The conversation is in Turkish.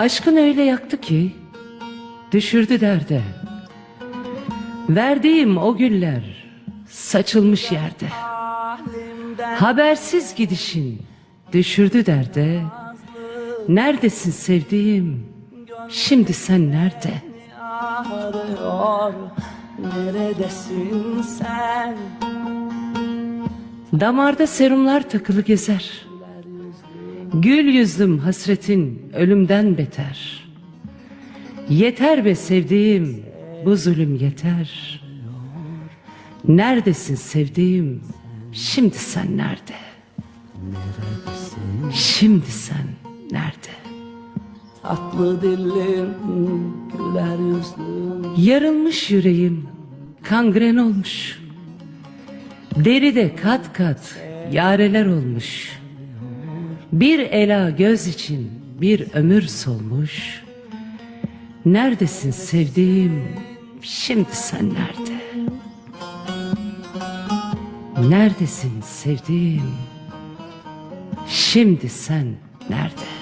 Aşkın öyle yaktı ki düşürdü derde. Verdiğim o güller saçılmış yerde. Habersiz gidişin düşürdü derde. Neredesin sevdiğim? Şimdi sen nerede? Neredesin sen Damarda serumlar takılı gezer. Gül yüzlüm hasretin ölümden beter. Yeter be sevdiğim, bu zulüm yeter. Neredesin sevdiğim? Şimdi sen nerede? Şimdi sen nerede? Tatlı dillim Güler yüzlüm Yarılmış yüreğim, kangren olmuş. Deride kat kat yareler olmuş. Bir ela göz için bir ömür solmuş. Neredesin sevdiğim, şimdi sen nerede? Neredesin sevdiğim, şimdi sen nerede?